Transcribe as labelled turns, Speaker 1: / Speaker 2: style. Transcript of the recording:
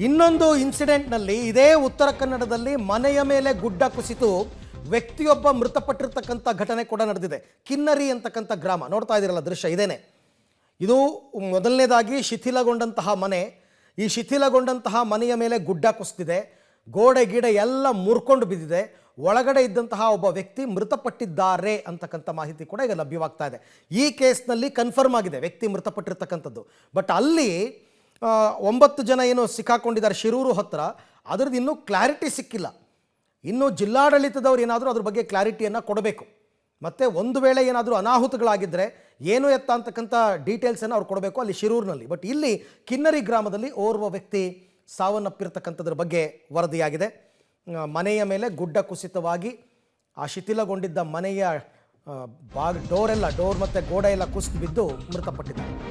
Speaker 1: ಇನ್ನೊಂದು ಇನ್ಸಿಡೆಂಟ್ನಲ್ಲಿ ಇದೇ ಉತ್ತರ ಕನ್ನಡದಲ್ಲಿ ಮನೆಯ ಮೇಲೆ ಗುಡ್ಡ ಕುಸಿತು ವ್ಯಕ್ತಿಯೊಬ್ಬ ಮೃತಪಟ್ಟಿರ್ತಕ್ಕಂಥ ಘಟನೆ ಕೂಡ ನಡೆದಿದೆ. ಕಿನ್ನರಿ ಅಂತಕ್ಕಂಥ ಗ್ರಾಮ. ನೋಡ್ತಾ ಇದ್ದೀರಲ್ಲ ದೃಶ್ಯ ಇದೇನೆ. ಇದು ಮೊದಲನೇದಾಗಿ ಶಿಥಿಲಗೊಂಡಂತಹ ಮನೆ. ಈ ಶಿಥಿಲಗೊಂಡಂತಹ ಮನೆಯ ಮೇಲೆ ಗುಡ್ಡ ಕುಸಿದಿದೆ. ಗೋಡೆ ಗಿಡ ಎಲ್ಲ ಮುರ್ಕೊಂಡು ಬಿದ್ದಿದೆ. ಒಳಗಡೆ ಇದ್ದಂತಹ ಒಬ್ಬ ವ್ಯಕ್ತಿ ಮೃತಪಟ್ಟಿದ್ದಾರೆ ಅಂತಕ್ಕಂಥ ಮಾಹಿತಿ ಕೂಡ ಈಗ ಲಭ್ಯವಾಗ್ತಾ ಇದೆ. ಈ ಕೇಸ್ನಲ್ಲಿ ಕನ್ಫರ್ಮ್ ಆಗಿದೆ ವ್ಯಕ್ತಿ ಮೃತಪಟ್ಟಿರ್ತಕ್ಕಂಥದ್ದು. ಬಟ್ ಅಲ್ಲಿ ಒಂಬತ್ತು ಜನ ಏನು ಸಿಕ್ಕಾಕೊಂಡಿದ್ದಾರೆ ಶಿರೂರು ಹತ್ರ, ಅದರದ್ದು ಇನ್ನೂ ಕ್ಲಾರಿಟಿ ಸಿಕ್ಕಿಲ್ಲ. ಇನ್ನು ಜಿಲ್ಲಾಡಳಿತದವ್ರು ಏನಾದರೂ ಅದ್ರ ಬಗ್ಗೆ ಕ್ಲಾರಿಟಿಯನ್ನು ಕೊಡಬೇಕು. ಮತ್ತು ಒಂದು ವೇಳೆ ಏನಾದರೂ ಅನಾಹುತಗಳಾಗಿದ್ದರೆ ಏನು ಎತ್ತ ಅಂತಕ್ಕಂಥ ಡೀಟೇಲ್ಸನ್ನು ಅವ್ರು ಕೊಡಬೇಕು ಅಲ್ಲಿ ಶಿರೂರಿನಲ್ಲಿ. ಬಟ್ ಇಲ್ಲಿ ಕಿನ್ನರಿ ಗ್ರಾಮದಲ್ಲಿ ಓರ್ವ ವ್ಯಕ್ತಿ ಸಾವನ್ನಪ್ಪಿರ್ತಕ್ಕಂಥದ್ರ ಬಗ್ಗೆ ವರದಿಯಾಗಿದೆ. ಮನೆಯ ಮೇಲೆ ಗುಡ್ಡ ಕುಸಿತವಾಗಿ ಆ ಶಿಥಿಲಗೊಂಡಿದ್ದ ಮನೆಯ ಬಾಗಿ ಬಾಗ್ ಡೋರೆಲ್ಲ ಡೋರ್ ಮತ್ತು ಗೋಡೆ ಎಲ್ಲ ಕುಸಿದು ಬಿದ್ದು ಮೃತಪಟ್ಟಿದ್ದಾರೆ.